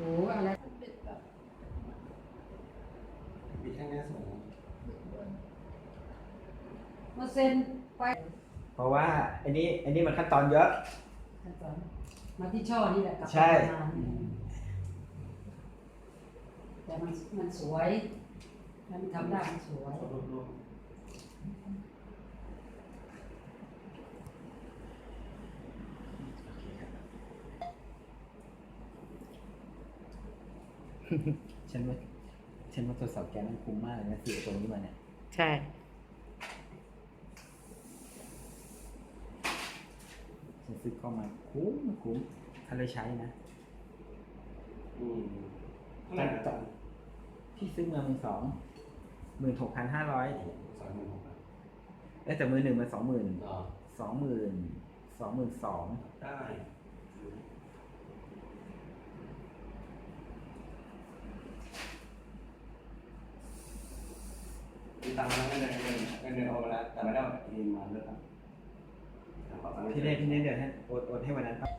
โอ้อะไรมันเป็นแบบมีแค่เนี้ยสวยนะบิดเบือนมาเซ็นไปเพราะว่าอันนี้อันนี้มันขั้นตอนเยอะ ขั้นตอนมาที่ช่อนี่แหละกลับใช่มาแต่มันมันสวยมันทำได้มันสวยรูปรูป ฉันว่าฉันว่าโทรศัพท์แกมันคุ้มมากเลยนะซื้อตัวนี้มาเนี่ย ใช่ ฉันซื้อเข้ามาคุ้มคุ้มถ้าเลยใช้นะอืมเท่าไหร่นะจ๊ะพี่ซื้อมาหมื่นสองหมื่นหกพันห้าร้อยสองหมื่นหกพันเอ้ยแต่มือหนึ่งมันสองหมื่นอ๋อสองหมื่นสองหมื่นสองได้ มีตังค์แล้วเงินเดือนเงินเดือนเดือนเอามาแล้วแต่ไม่ได้เอาเงินมาเลยครับขอตังค์พี่เน่พี่เน่เดี๋ยวให้โอนโอนให้วันนั้นครับ